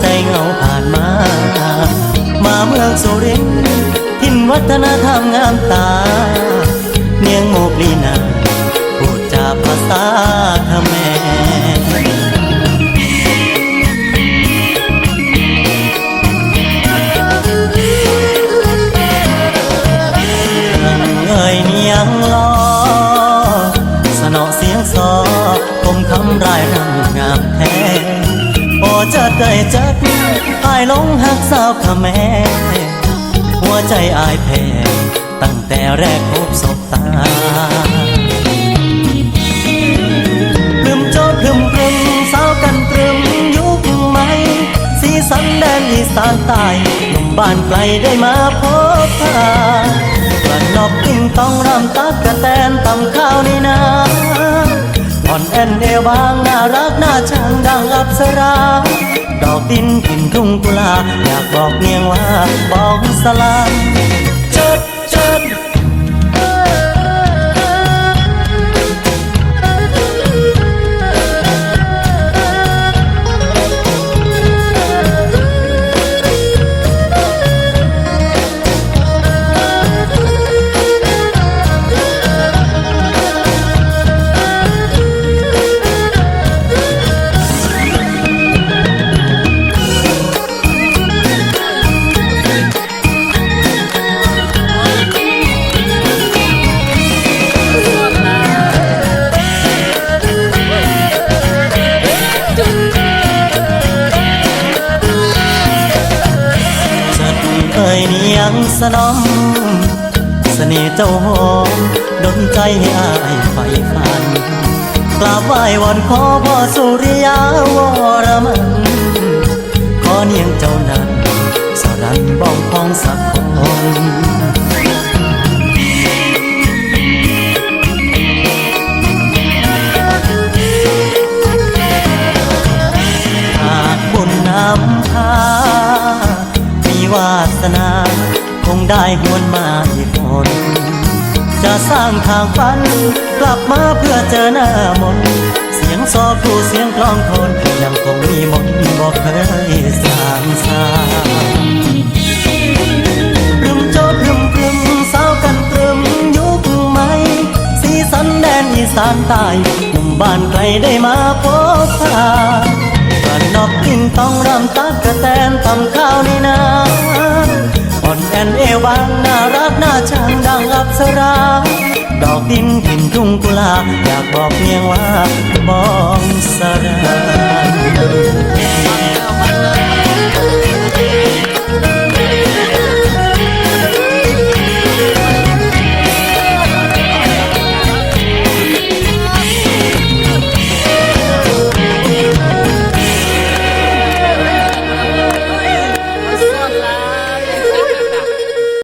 ใจเงาผ่านมา มาเมืองสุรินทร์ทินวัฒนธรรมงามตา เนียงโมกลีนาพูดจาภาษาทแมเอ่ยเนียงลสนอเสียงซอคมคำรายรำงามแท้ โอ้จะได้จักตายลงหักสาวขแม่หัวใจอายแพ้ตั้งแต่แรกพบสบตาพรึมโจดพรึมพรึมสาวกันตรึมยุคใหม่สีสันแดนอีสานใต้หนุ่มบ้านไกลได้มาพบพากระนอกติ้งต้องรำตักกะแตนตำข้าวในนา อ่อนแอนเอวบางน่ารักน่าชังดังอับสรา ดอกดินกินทุ่งกุลา อยากบอกเนียงว่าบอกสลา สนอมเสน่ห์เจ้าหอมดนใจให้อายไฟฝัน กราบไหว้วอนขอพ่อสุริยาวรมันขอเนียงเจ้านั้นสรันบ้องพองสักคนหากบุญนำพามีวาสนา คงได้หวนมาอีกคนจะสร้างทางฝัน กลับมาเพื่อเจอหน้ามน เสียงซอครูเสียงกลองทนยังคงมีมนบอกเคยสร้างสารึมโจดรึมพรึมสาวกันตรึมยุคใหม่สีสันแดนอีสานใต้หนุ่มบ้านไกลได้มาพบพากันนอกกิ้งต้องรำตักกะแตนทำข้าวนี่นาังน่ารักน่าชังดังอับสรา ดอกดินหินทุ่งกุลา อยากบอกเพียงว่า มองสรา